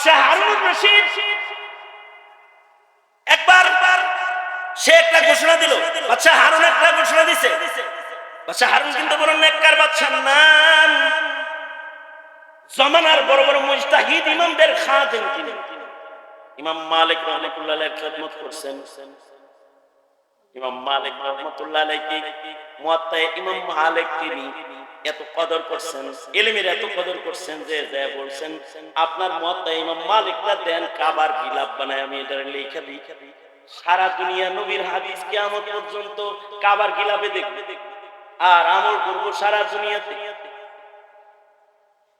বাদশাহ হারুন রশিদ। একবার সে একটা ঘোষণা দিল। বাদশাহ হারুন একটা ঘোষণা দিছে। বাদশাহ হারুন কিন্তু বড় নেককার বাদশাহ, নাম। জমানার বড় বড় মুজতাহিদ ইমামদের খাদেম তিনি। ইমাম মালিক রহমতুল্লাহ খেদমত করছেন। ইমাম মালিক রহমতুল্লাহ আলাইহি মুয়াত্তায়ে ইমাম মালিক তিনি। এত কদর করছেন ইলমের এত কদর করছেন যে যা বলছেন, আপনার মুয়াত্তায়ে ইমাম মালিকটা দেন, কাবার গিলাপ বানায় আমি এটা লিখে দিই। সারা দুনিয়া নবীর হাদিস কিয়ামত পর্যন্ত কাবার গিলাপে দেখবে। আর আমল করব সারা দুনিয়াতে।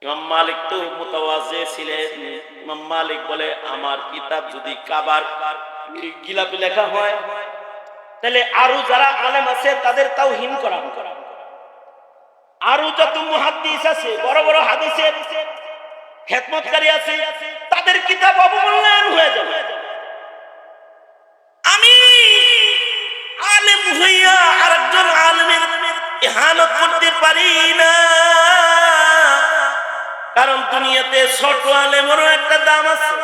ইমাম মালিক তো মুতাওয়াজে ছিলেন। ইমাম মালিক বলে, আমার কিতাব যদি কাবার গিলাপে লেখা হয়, তাহলে আরও যারা আলেম আছে, তাদের তাও হিম করা হবে। আরও যত মুহাদ্দিস আছে, বড় বড় হাদিসের খেদমতকারী আছে, তাদের কিতাব অবমূল্যায়ন হয়ে যাবে। আমি আলেম হইয়া আরেকজন আলেমের ইহানত করতে পারি না। কারণ দুনিয়াতে ছোট আলেমেরও একটা দাম আছে।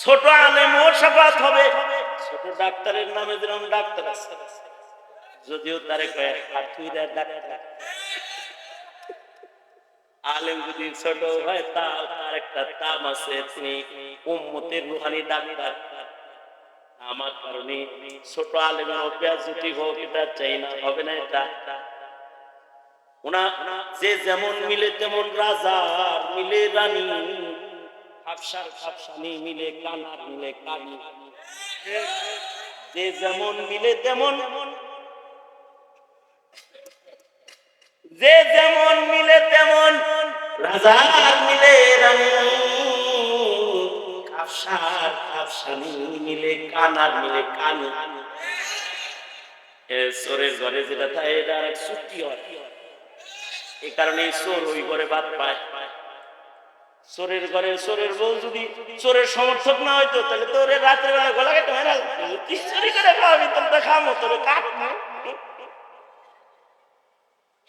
ছোট আলেমও সাফাত হবে। ছোট ডাক্তারের নামে যেরকম ডাক্তার আছে। যদিও তারে আলেম যদি ছোট হয়, তাও তার একটা দাম আছে, তিনি উম্মতের রুহানি ডাক্তার। আমার কারণে ছোট আলেমের অভ্যাস যদি হোক, এটা চাই না, হবে না এটা। যে যেমন মিলে তেমন রাজা, মিলে রানী। হাফসার হাফসানি মিলে কানার, মিলে কানি। যে যেমন মিলে তেমন যে যেমন মিলে তেমন রাজা আর মিলে রানী হাফসানি মিলে কানার মিলে হয়। এই কারণে চোর পায়। চোরের যদি চোরের সমর্থক না হইতো, তাহলে তোর রাত্রে বেলা গলা কেটে করে তোর তো কাট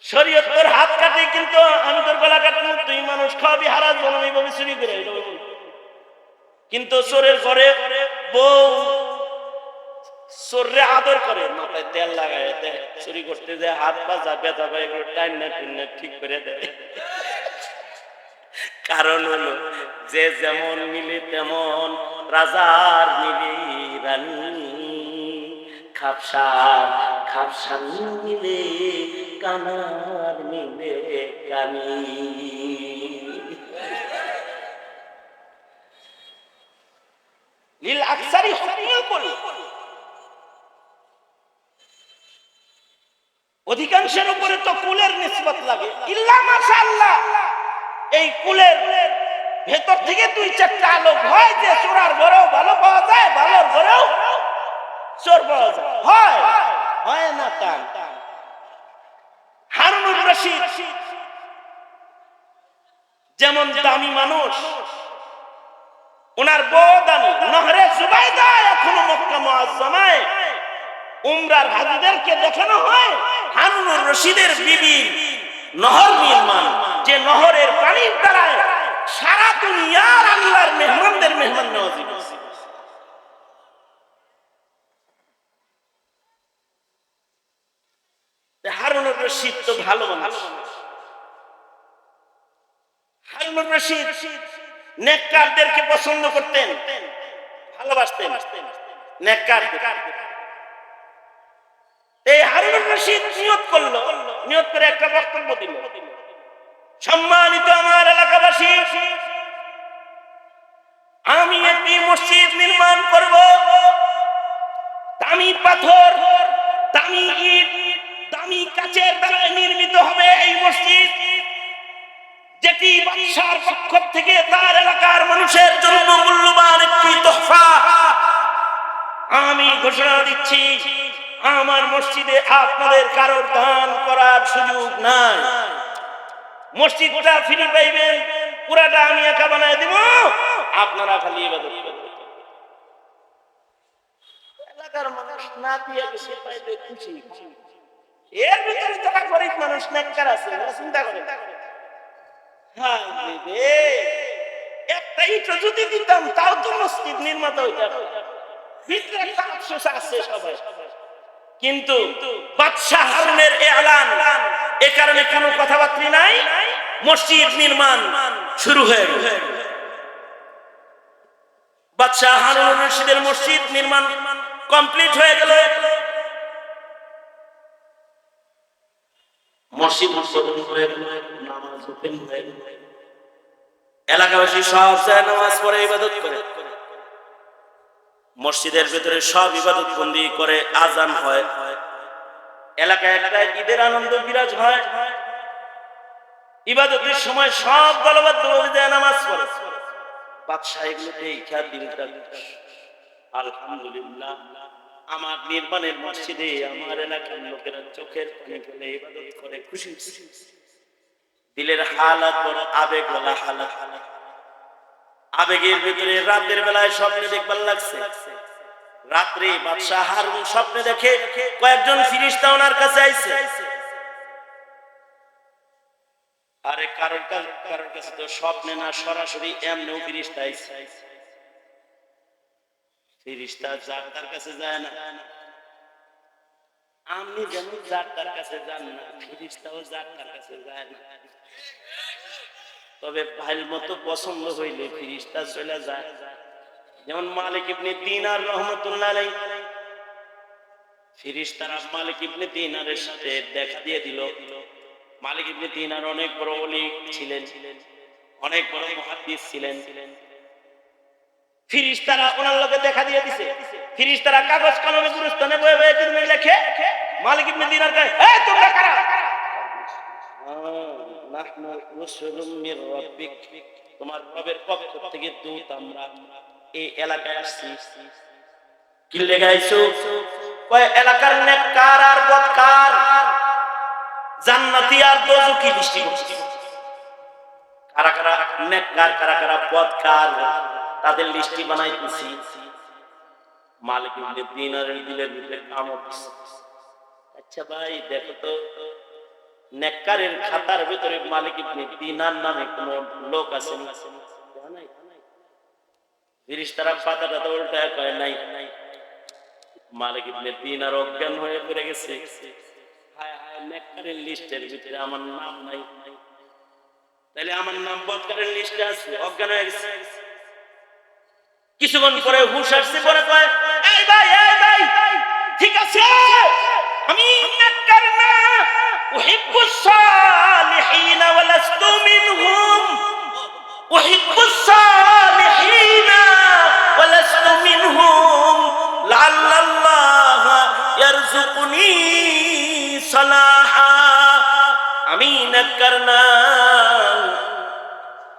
শরীয়ত তোর হাত কাটে কিন্তু আমি তোর গলা কাটবো তুই মানুষ খাওয়াবি হারাজ বলো এইভাবে চুরি করে কিন্তু চোরের ঘরে বউ চোররে আদর করে, মাথায় তেল লাগায় দেয়, চুরি করতে যায়, হাত পা যা ব্যথা পায়, এগুলো টাইম না টিন ঠিক করে দেয়। কারণ হলো, যে যেমন মিলে তেমন রাজার মিলে রানী, খাপসার খাপসার মিলে কানার মিলে কানি। লীল আকসারি অধিকাংশের উপরে তো কুলের নিসবত লাগে। ইল্লা মাশাআল্লাহ। এই কুলের ভেতর থেকে দুই চারটা আলোক হয় যে চোরার ঘরেও ভালো পাওয়া যায়, ভালোর ঘরেও চোর পাওয়া যায়। হয় হয় না হারুনুর যেমন দামি মানুষ, ওনার বউ নহরে এখনও মক্কা মুআজ্জামায়। উমরার হাজিদেরকে দেখানো হয় হারুনুর রশিদের বিবি নহর নির্মাণ। যে নহরের পানির দ্বারায় সারা দুনিয়ার আল্লাহর মেহমানদের মেহমান নওয়াজি করছে। তা হারুনুর রশিদ তো ভালো মানুষ। রশিদ নেককারদেরকে পছন্দ করতেন, ভালোবাসতেন। নেককারদের এই রশিদ নিয়ত করল, নিয়ত করে একটা বক্তব্য দিল। সম্মানিত আমার এলাকাবাসী, আমি একটি মসজিদ নির্মাণ করব। দামি পাথর, দামি ইট দামি কাচের দ্বারা নির্মিত হবে এই মসজিদ, যেটি বাদশার পক্ষ থেকে তার এলাকার মানুষের জন্য মূল্যবান একটি তোহফা। আমি ঘোষণা দিচ্ছি, আমার মসজিদে আপনাদের কারোর দান করার সুযোগ নাই। মসজিদটা ফিরে পাইবেন, পুরাটা আমি একা বানায় দিব, আপনারা খালি এলাকার মানুষ না দিয়ে গেছে খুশি। এর ভিতরে গরিব মানুষ নেককার আছে চিন্তা করে। হায় একটা ইটা যদি দিতাম, তাও তো মসজিদ নির্মাতা ভিতরে একটা আফসোস আছে সবাই। কিন্তু বাদশাহ হারুনের এলান এ কারণে কোনো কথাবার্তা নাই, মসজিদ নির্মাণ শুরু হয়ে বাদশাহ হারুন রশিদের মসজিদ নির্মাণ কমপ্লিট হয়ে গেল। এলাকাবাসী সব নামাজ পড়ে, ইবাদত করে। মসজিদের ভেতরে সব ইবাদত বন্দি করে, আজান হয়। এলাকায় এলাকায় ঈদের আনন্দ বিরাজ হয়। ইবাদতের সময় সব দলবদ্ধ যায় নামাজ পড়ে। বাদশাহ এগুলো দেখা দিলটা আলহামদুলিল্লাহ। আমার নির্মাণের মসজিদে আমার এলাকার লোকেরা চোখের পানি ফেলে ইবাদত করে খুশি। দিলের হালাত বড় আবেগ বলা হালাত। আবেগের ভিতরে রাতের বেলায় স্বপ্নে দেখবার লাগছে। রাত্রে বাদশাহ হারুন স্বপ্নে দেখে কয়েকজন ফিরিস্তা ওনার কাছে আইছে। আরে কারোর কারোর কাছে তো স্বপ্নে না, সরাসরি এমনিও ফিরিস্তা আইছে। ফিরিস্তা যার তার কাছে যায় না। আপনি যেন যার তার কাছে যান না ফিরিস্তাও যার তার কাছে যায় না। তবে ভাইল মতো পছন্দ হইলে ফিরিস্তা চলে যায়। যেমন মালিক ইবনে দিনার রহমতুল্লাহ ফিরিস্তারা মালিক ইবনে দিনারের সাথে দেখা দিয়ে দিল। মালিক ইবনে দিনার অনেক বড় ওলি ছিলেন, অনেক বড় মুহাদ্দিস ছিলেন। ফিরিস্তারা ওনার লোকে দেখা দিয়ে দিছে। ফিরিস্তারা কাগজ কলমে বয়ে বয়ে তুমি লেখে, মালিক ইবনে দিনার কয় এই, তোমরা কারা? নাহনু রুসুলুম মির রাব্বিক তোমার রবের পক্ষ থেকে দূত আমরা এই এলাকায় আসছি। কি কয়, এলাকার নেককার আর বদকার জান্নাতি আর দোজকি দৃষ্টি কারা কারা? নেককার, কারা কারা? বদকার তাদের লিস্টি বানাইতেছি। মালিক ইবনে দিনারের দিলের ভিতরে দিছে। আচ্ছা ভাই, দেখো তো, নেককারের খাতার ভিতরে মালিক ইবনে দিনার নামে কোন লোক আছে ফিরিস্তারা পাতাটা তো উল্টায় কয়, নাই মালিক ইবনে দিনার অজ্ঞান হয়ে পড়ে গেছে। হায় হায়, নেককারের লিস্টের ভিতরে আমার নাম নাই। তাহলে আমার নাম বদকারের লিস্টে আছে, অজ্ঞান হয়ে গেছে। কিছুক্ষণ পরে হুশ আসছে পরে কয় এই ভাই এই ভাই ঠিক আছে? আমি নেককার না। উহিব্বু সালিহিন ওয়া লাস্তু মিনহুম। উহিব্বু সালিহিন ওয়া লাস্তু মিনহুম। লাআল্লাল্লাহ ইয়ারযুকুনি সালাহা। আমি নেককার না না,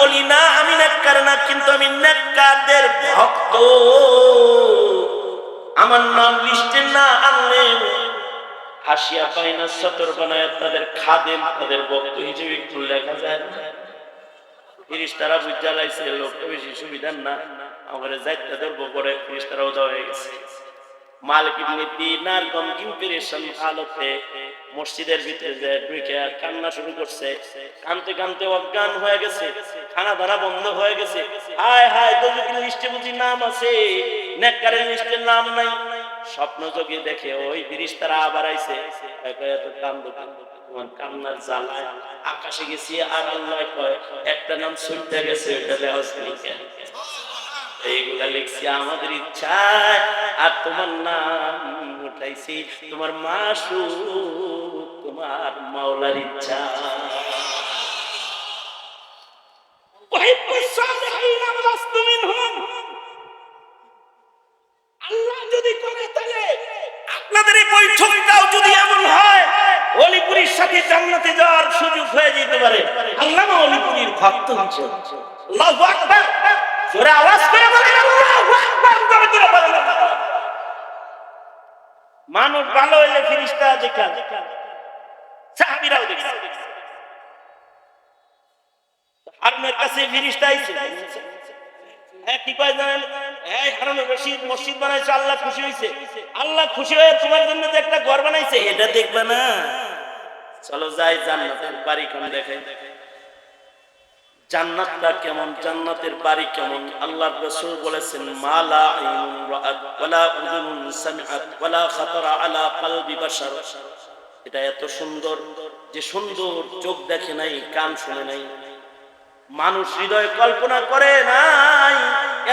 বলি, না, আমি নেককার না, কিন্তু আমি নেককারদের ভক্ত। আমার নাম লিস্টে না আনলে হাসিয়া পায় না, সতর বানায় তাদের খাদেম, তাদের ভক্ত হিসেবে একটু লেখা যায় না। মসজিদের ভিতরে যে কান্না শুরু করছে, কানতে কানতে অজ্ঞান হয়ে গেছে। খানা দানা বন্ধ হয়ে গেছে। হায় হায় লিস্টে বুঝি নাম আছে। নেককারের নাম নাই। স্বপ্ন যোগে দেখে ওই বিরিশ তারা আবার আইছে। এত তোমার কান্নার জ্বালায় আকাশে গেছি আর আল্লাহ কয়, একটা নাম শুনতে গেছে ওটা এইগুলা লিখছি আমাদের ইচ্ছায়, আর তোমার নাম উঠাইছি। তোমার মাসু তোমার মাওলার ইচ্ছা আল্লাহ যদি করে তাহলে আপনাদের এই বৈঠকটাও যদি অলিপুরীর সাথে জান্নাতে যাওয়ার সুযোগ আল্লামা অলিপুরীর ভক্ত হচ্ছে। জোরে আওয়াজ করে মানুষ ভালো হইলে ফিরিস্তা দেখা হারুনের কাছে ফিরিস্তা আইছে হ্যাঁ কি কয় জানেন? হ্যাঁ মসজিদ বানাইছে, আল্লাহ খুশি হয়েছে আল্লাহ খুশি হয়ে তোমার জন্য যে একটা ঘর বানাইছে, এটা দেখবে না। চলো যাই জান্নাতের বাড়ি কোন দেখাই জান্নাতটা কেমন, জান্নাতের বাড়ি কেমন? আল্লাহর রাসূল বলেছেন মালা আইনুন রাআত ওয়ালা উযুনুন সামিআত ওয়ালা খাতারা আলা কলবি বাশার। এটা এত সুন্দর, যে সুন্দর চোখ দেখে নাই, কান শুনে নাই। মানুষ হৃদয় কল্পনা করে নাই,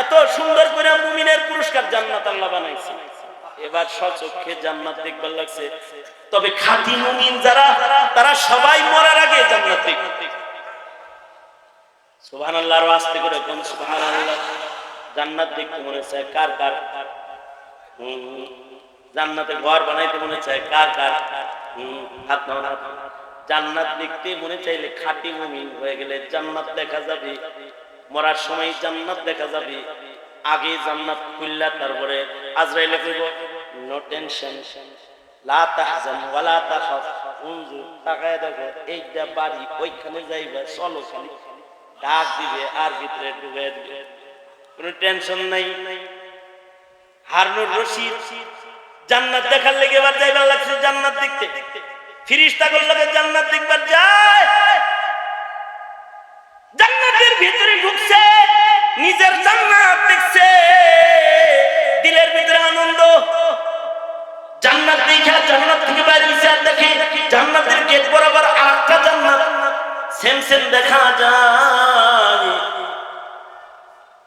এত সুন্দর করে মুমিনের পুরস্কার জান্নাত আল্লাহ বানাইছে। এবার সচক্ষে জান্নাত দেখবার লাগছে। তবে খাঁটি মুমিন যারা, তারা সবাই মরার আগে জান্নাত আস্তে করে কোন সুবহানাল্লাহ। জান্নাত দেখতে মনে চায় কার কার। জান্নাতে ঘর বানাইতে মনে চায় কার কার? হাত হাত জান্নাত দেখতে মনে চাইলে খাঁটি মুমিন হয়ে গেলে জান্নাত দেখা যাবে। মরার সময় জান্নাত দেখা যাবে। আগে জান্নাত খুললা, তারপরে আজরাইলে কইব নো টেনশন লা তাহজান তাখাফ, উনজুর, তাকায় দেখো এইটা বাড়ি ওইখানে যাইবা, চলো খালি। ডাক দিবে, আর ভিতরে ঢুকে দিবে। কোনো টেনশন নাই। হারনুর রশিদ জান্নাত দেখার লেগে এবার যাইবার লাগছে জান্নাত দেখতে। ফিরিস্তা জান্নাত দেখবার যায়। জান্নাতের ভিতরে দেখা যায়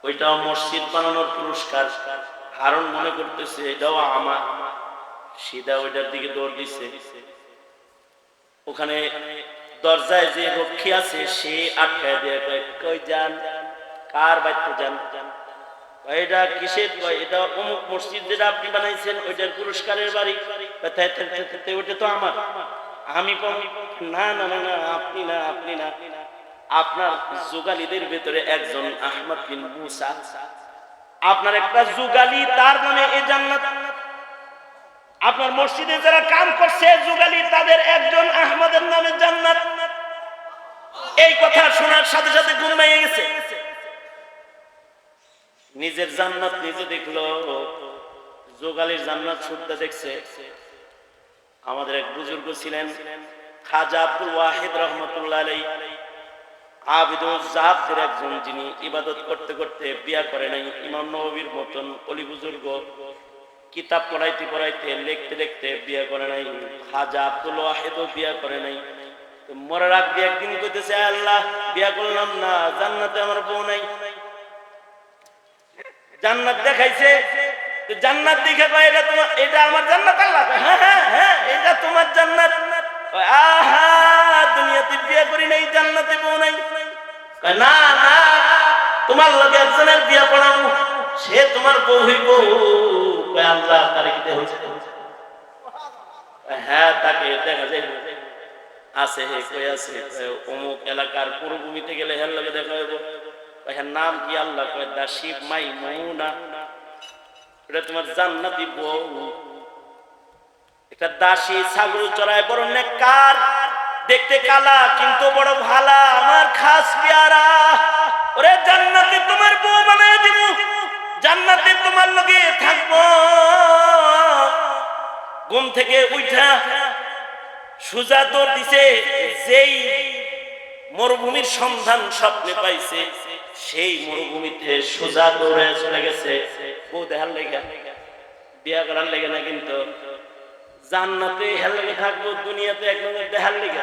ওইটাও মসজিদ বানানোর পুরস্কার। হারণ মনে করতেছে এটাও আমার। ওইটার দিকে দৌড় ওখানে দরজায় যে রক্ষী আছে সে দিয়ে কই যান? কার যান? এটা কিসের? এটা অমুক মসজিদ যেটা আপনি বানাইছেন ওইটার পুরস্কারের বাড়ি। কয়, তা- আমার। আমি না না না আপনি না আপনি না। আপনার যুগালীদের ভেতরে একজন আহমদ বিন মুসা। আপনার একটা যুগালি, তার নামে এই জান্নাত। আপনার মসজিদে যারা কাম করছে যুগালি, তাদের একজন আহমদের নামে জান্নাত। এই কথা শোনার সাথে সাথে ঘুম গেছে। নিজের জান্নাত নিজে দেখল। যোগালির জান্নাত শুনতে দেখছে। আমাদের এক বুজুর্গ ছিলেন খাজা আব্দুল ওয়াহিদ রহমতুল্লাহ আলাই আবিদুল একজন যিনি ইবাদত করতে করতে বিয়া করে নাই, ইমাম নবীর মতন অলি বুজুর্গ। কিতাব পড়াইতে পড়াইতে, লিখতে লিখতে বিয়া করে নাই, খাজা আব্দুল ওয়াহিদও বিয়া করে নাই। মরার আগে একদিন কইতেছে আল্লাহ, বিয়া করলাম না, জান্নাতে আমার বউ নাই। জান্নাত দেখাইছে। জান্নাত দেখে কয়, এটা তোমার, এটা আমার জান্নাত, আল্লাহ? হ্যাঁ হ্যাঁ হ্যাঁ এটা তোমার জান্নাত। আহা, দুনিয়াতে বিয়ে করি নাই, জান্নাতে বউ নাই। না না, তোমার লগে একজনের বিয়ে পড়াবো সে তোমার বউ হইব। আল্লাহ হয়েছে হ্যাঁ তাকে দেখা যায়। আছে হে আছে। অমুক এলাকার গেলে নাম কি আল্লাহ? মাই এটা দাসী ছাগল চড়ায়, বড় নেককার। দেখতে কালা, কিন্তু বড় ভালা। আমার খাস পেয়ারা। ওরে জান্নাতে তোমার বউ বানায় দিব। জান্নাতে তোমার লগে থাকব। ঘুম থেকে উঠা সুজা দৌড় দিছে, যেই মরুভূমির সন্ধান স্বপ্নে পাইছে, সেই মরুভূমিতে সোজা দৌড়ে চলে গেছে। বউ দেখার লেগে, বিয়া করার লেগে না কিন্তু। জান্নাতে হেল লেগে থাকব, দুনিয়াতে এক নম্বর দেখার লেগে।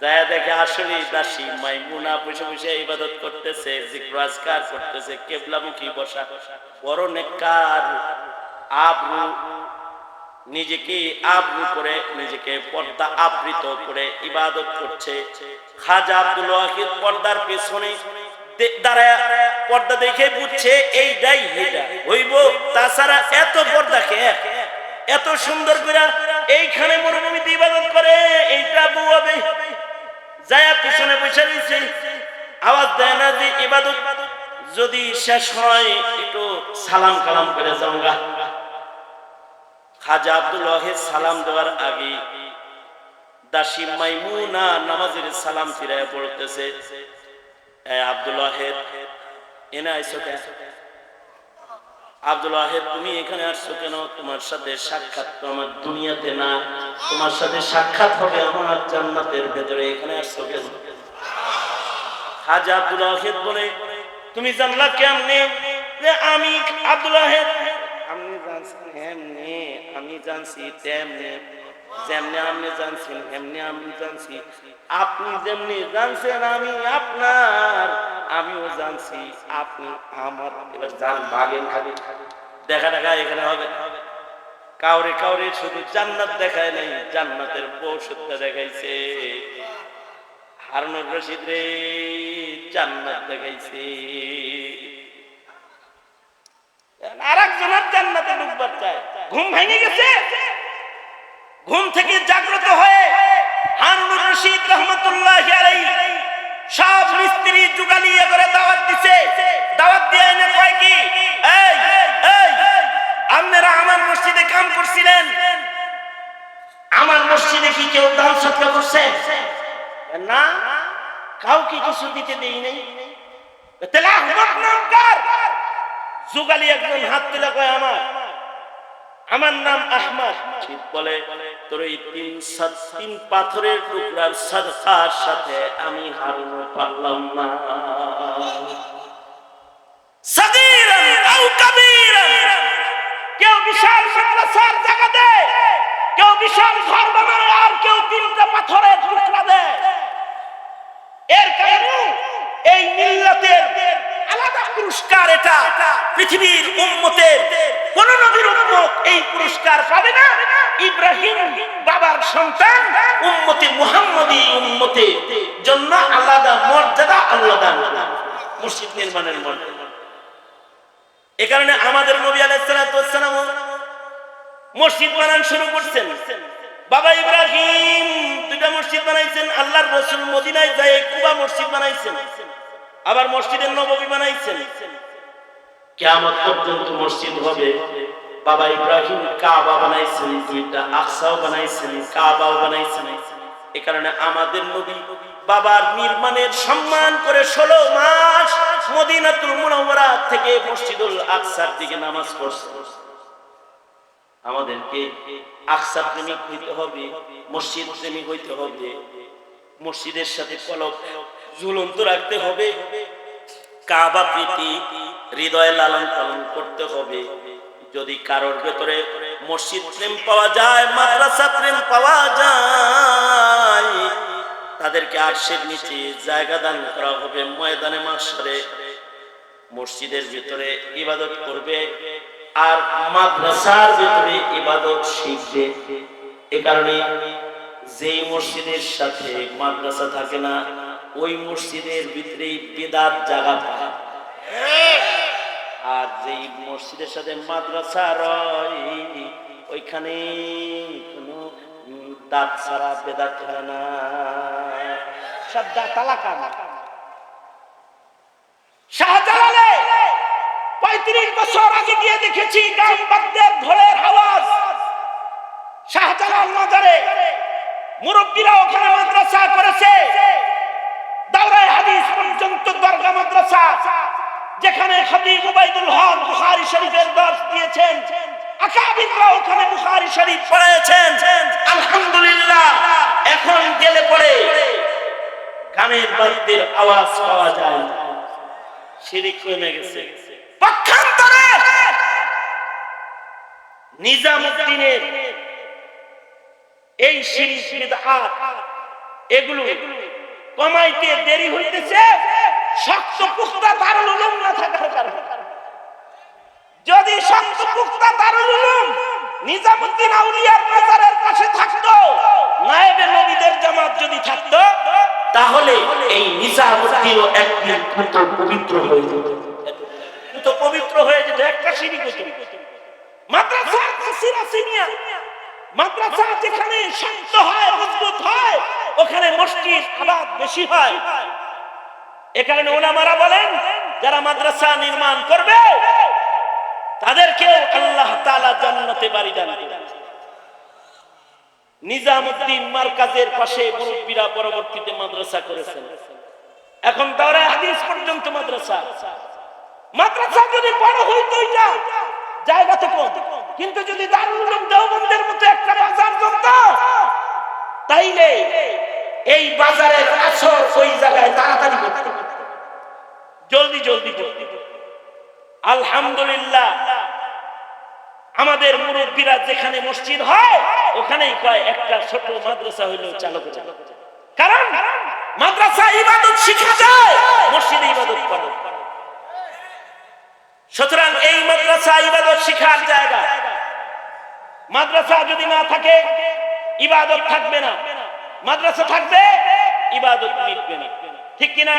যায় দেখে আসলে দাসী মাইমুনা বসে বসে ইবাদত করতেছে করতেছে, কেবলামুখী বসা। বড় নেককার, আবরু, নিজেকে আবরু করে, নিজেকে পর্দা আবৃত করে ইবাদত করছে। খাজা আব্দুল ওয়াহিদ পর্দার পেছনে দাঁড়ায় পর্দা দেখে বুঝছে, এইটাই হইব, তাছাড়া এত পর্দা কে? এত সুন্দর করে এইখানে মরুভূমিতে ইবাদত করে, এইটা বউ হবে। যায়া পিছনে বসে রয়েছে। আওয়াজ দেয় না যে ইবাদত যদি শেষ হয়, একটু সালাম কালাম করে যাওগা। খাজা আব্দুল ওয়াহিদ সালাম দেওয়ার আগে দাসী মাইমুনা নামাজের সালাম ফিরায় পড়তেছে। এ আব্দুল ওয়াহিদ এনে আইসো আব্দুল ওয়াহিদ তুমি এখানে আসছো কেন? তোমার সাথে সাক্ষাৎ তো আমার দুনিয়াতে না তোমার সাথে সাক্ষাৎ হবে আমার জান্নাতের ভেতরে। এখানে আসছো কেন? খাজা আব্দুল ওয়াহিদ বলে, তুমি জানলা কেমনে যে আমি আব্দুল ওয়াহিদ আপনি জানছেন এমনি, আমি জানছি, তেমনি। যেমনি আপনি জানছেন এমনি আমি জানছি। আপনি যেমনি জানছেন, আমি আপনার আমিও জানছি, আপনি আমার এবার জান ভাগেন খালি। দেখা দেখা এখানে হবে। কাউরে কাউরে শুধু জান্নাত দেখায় নাই, জান্নাতের পৌষত্তা দেখাইছে। হারুনুর রশিদ রে, জান্নাত দেখাইছে। আর জান্নাতে ডুববার চায়। ঘুম ভেঙে গেছে। ঘুম থেকে জাগ্রত হয়ে হারুনুর রশিদ রহমতুল্লাহ সব মিস্ত্রি জুগালিয়ে করে দাওয়াত দিছে। দাওয়াত দিয়ে এনে কয় কি? এই এই, আপনারা আমার মসজিদে কাম করছিলেন। আমার মসজিদে কি কেউ দান সৎকার করছে? না, কাউকে কিছু দিতে দেই নাই। তাহলে জুগালি একজন হাত তুলে কয় আমার আমার নাম আহমদ। ঠিক বলে, তোর এই তিন সাত, তিন পাথরের টুকরার সাদকার সাথে আমি হারুন পারলাম না। সগীরান আও কেউ বিশাল মাদ্রাসার জায়গা দেয় কেউ বিশাল ঘর বানায় আর কেউ তিনটা পাথরের টুকরা এর কারণে এই মিল্লাতের আলাদা পুরস্কার এটা। পৃথিবীর উম্মতের কোন নবীর উম্মত এই পুরস্কার পাবে না। ইব্রাহিম বাবার সন্তান মুহাম্মদী উম্মতে জন্য আলাদা মর্যাদা মসজিদ নির্মাণের মর্যাদা। এ কারণে আমাদের নবী আলাইসালাম মসজিদ বানান শুরু করছেন। বাবা ইব্রাহিম দুটা মসজিদ বানাইছেন, আল্লাহর রসুল মদিনায় যায় কুবা মসজিদ বানাইছেন। আবার মসজিদের নববী বানাইছেন। কেমন পর্যন্ত মসজিদ হবে। বাবা ইব্রাহিম কাবা বানাইছেন, দুইটা আকসাও বানাইছেন, কাবাও বানাইছেন। এ কারণে আমাদের নবী বাবার নির্মাণের সম্মান করে ষোলো মাস মদিনাতুল মুনাওয়ারা থেকে মসজিদুল আকসার দিকে নামাজ পড়ছে। আমাদেরকে আকসা প্রেমিক হইতে হবে, মসজিদ প্রেমিক হইতে হবে। মসজিদের সাথে কলক ঝুলন্ত রাখতে হবে। কাবা প্রীতি, হৃদয়ে লালন পালন করতে হবে। যদি কারোর ভেতরে মসজিদ প্রেম পাওয়া যায়, মাদ্রাসা প্রেম পাওয়া যায়, তাদেরকে আর্শের নিচে জায়গা দান করা হবে ময়দানে মাসরে মসজিদের ভিতরে ইবাদত করবে আর মাদ্রাসার ভিতরে ইবাদত শিখবে। এ কারণে যেই মসজিদের সাথে মাদ্রাসা থাকে না, ওই মসজিদের ভিতরে বেদাত জায়গা পায়। আর যেই মসজিদের সাথে মাদ্রাসা রয়, ওইখানে কোনো দাঁত ছাড়া বেদাত হয় না। সব দাঁত তালাকা না শাহজালালে পঁয়ত্রিশ বছর আগে গিয়ে দেখেছি গ্রামবাদদের ঢোলের আওয়াজ। মুরব্বীরা ওখানে মাদ্রাসা করেছে। দাওরায় হাদিস পর্যন্ত দরগা মাদ্রাসা, যেখানে খতিব উবাইদুল হক বুখারী শরীফের দর্শ দিয়েছেন। আকাবিররা ওখানে বুখারী শরীফ পড়েছেন আলহামদুলিল্লাহ, এখন গেলে পড়ে গানের বাদ্যের আওয়াজ পাওয়া যায়। শিরিক কমে গেছে। পক্ষান্তরে নিজামুদ্দিনের এই শিরিক বিদআত এগুলো কমাইতে দেরি হইতেছে শক্ত পুখতা দারুল উলুম না থাকার কারণে। যদি শক্ত পুখতা দারুল উলুম নিজামুদ্দিন আউলিয়ার মাজারের থাকতো, নায়েবে নবীদের জামাত যদি থাকতো, তাহলে এই নিজামুদ্দিনও একদিন পবিত্র হয়ে যেত। পুত পবিত্র হয়ে যেত একটা সিরা সিনিয়া মাদ্রাসা যেখানে শান্ত হয়, মজবুত হয়, ওখানে মসজিদ আবাদ বেশি হয়। বলেন, যারা মাদ্রাসা নির্মাণ করবে আল্লাহ জান্নাতে বাড়ি দান নিজামুদ্দিন মার্কাজের পাশে মুরব্বীরা পরবর্তীতে মাদ্রাসা করেছেন। এখন তারা হাদিস পর্যন্ত মাদ্রাসা। মাদ্রাসা যদি বড় হইতো জায়গা কম কিন্তু যদি দারুল দেওবন্দের মতো একটা বাজার জমত তাইলে এই বাজারের আসর ওই জায়গায় তাড়াতাড়ি করতে জলদি জলদি আলহামদুলিল্লাহ, আমাদের মুরব্বীরা যেখানে মসজিদ হয়, ওখানেই কয়, একটা ছোট মাদ্রাসা হইলেও চালু করে কারণ মাদ্রাসা ইবাদত শিখা যায়, মসজিদে ইবাদত করে। সুতরাং এই মাদ্রাসা ইবাদত শিখার জায়গা মাদ্রাসা যদি না থাকে ইবাদত থাকবে না। মাদ্রাসা থাকবে ইবাদত মিটবে না। ঠিক কিনা?